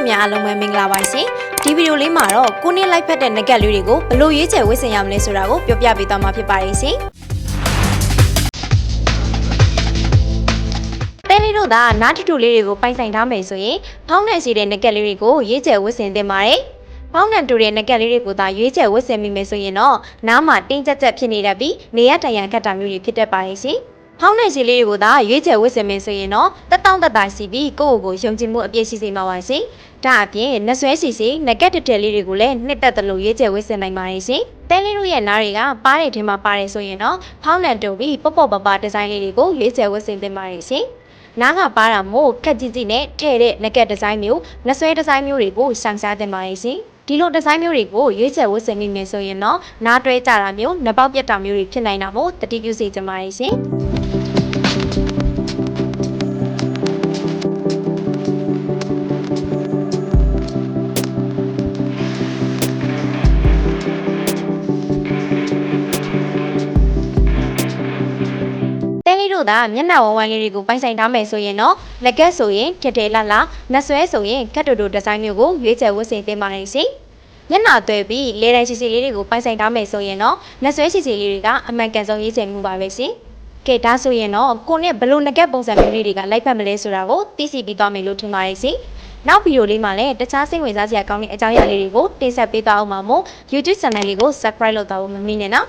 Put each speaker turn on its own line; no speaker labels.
ရှင်များအားလုံးပဲမင်္ဂလာပါရှင်ဒီဗီဒီယိုလေးမှာတော့ကိုနေ့လိုက်ဖက်တဲ့ငကက်လေးတွေကိုဘယ်လို့ရွေးချယ်ဝတ်ဆင်ရမလဲဆိုတာကိုပြောပြပေးသွားမှာဖြစ်ပါတယ်ရှင်တဲလေးတို့ကနားထူထူလေးတွေကိုပိုင်ဆိုင်ထားမယ်ဆိုရင်ဖောင်းနဲ့စီတဲ့ငကက်လေးတွေကိုရွေးချယ်ဝတ်ဆင်သင့်ပါတယ်ပေါင်းနဲ့တူတဲ့ငကက်လေးတွေကိုသာရွေးချယ်ဝတ်ဆင်မိမယ်ဆိုရင်တော့နားမှာတင်းကျပ်ကျပ်ဖြစ်နေတတ်ပြီးနေရတရံခတ်တာမျိုးတွေဖြစ်တတ်ပါတယ်ရှင်။ ဖောင်းနဲ့စီလေးတွေကိုသာရွေးချယ်ဝတ်ဆင်မယ်ဆိုရင်တော့တက်တောင့်တက်တာစီပြီးကိုယ့်ကိုယ်ကိုယုံကြည်မှုအပြည့်ရှိစေမှာပါရှင်။ဒါအပြင်နှဆွဲစီစီငကက်တက်တက်လေးတွေကိုလည်းနှစ်သက်တယ်လို့ရွေးချယ်ဝတ်ဆင်နိုင်ပါတယ်ရှင်။တဲလေးတို့ရဲ့နားတွေကပါးတဲ့ထဲမှာပါတယ်ဆိုရင်တော့ဖောင်းနဲ့တူပြီးပေါ့ပေါ့ပပဒီဇိုင်းလေးတွေကိုရွေးချယ်ဝတ်ဆင်သင့်ပါတယ်ရှင်။နားကပါတာမို့ခက်ကြည့်ကြည့်နဲ့ထဲ့တဲ့ငကက်ဒီဇိုင်းမျိုးနှဆွဲဒီဇိုင်းမျိုးတွေကိုစမ်းစားသင့်ပါတယ်ရှင်။ ဒီလိုဒီဇိုင်းမျိုးတွေကိုရွေးချယ်ဝတ်ဆင်မိမယ်ဆိုရင်တော့နားတွဲကြတာမျိုးနှပေါက်ပြတ်တာမျိုးတွေဖြစ်နိုင်တာမို့တတိပြုစေချင်ပါတယ်ရှင်။တဲလေးတို့ကမျက်နှာဝမ်းဝမ်းလေးတွေကိုပိုင်ဆိုင်ထားမယ်ဆိုရင်တော့လက်ကက်ဆိုရင်ထက်ထဲလှလှနှဆွဲဆိုရင်ကတ်တူတူဒီဇိုင်းမျိုးကိုရွေးချယ်ဝတ်ဆင်သင့်ပါတယ်ရှင် မျက်နှာသွဲပြီးလေတိုင်ချီချီလေးတွေကိုပိုင်ဆိုင်ထားမယ်ဆိုရင်တော့နှဆွဲချီချီလေးတွေကအမှန်ကန်ဆုံးရွေးချယ်မှုပါပဲရှင်ကဲဒါဆိုရင်တော့ကိုနဲ့ဘလို့ငကက်ပုံစံမျိုးလေးတွေကလိုက်ဖက်မလဲဆိုတာကိုသိစီပြီးသွားမယ်လို့ထင်ပါတယ်ရှင်နောက်ဗီဒီယိုလေးမှာလည်းတခြားစိတ်ဝင်စားစရာကောင်းတဲ့အကြောင်းအရာလေးတွေကိုတင်ဆက်ပေးသွားအောင်ပါမို့ YouTube channel လေးကို subscribe လုပ်သွားဖို့မမေ့နဲ့နော်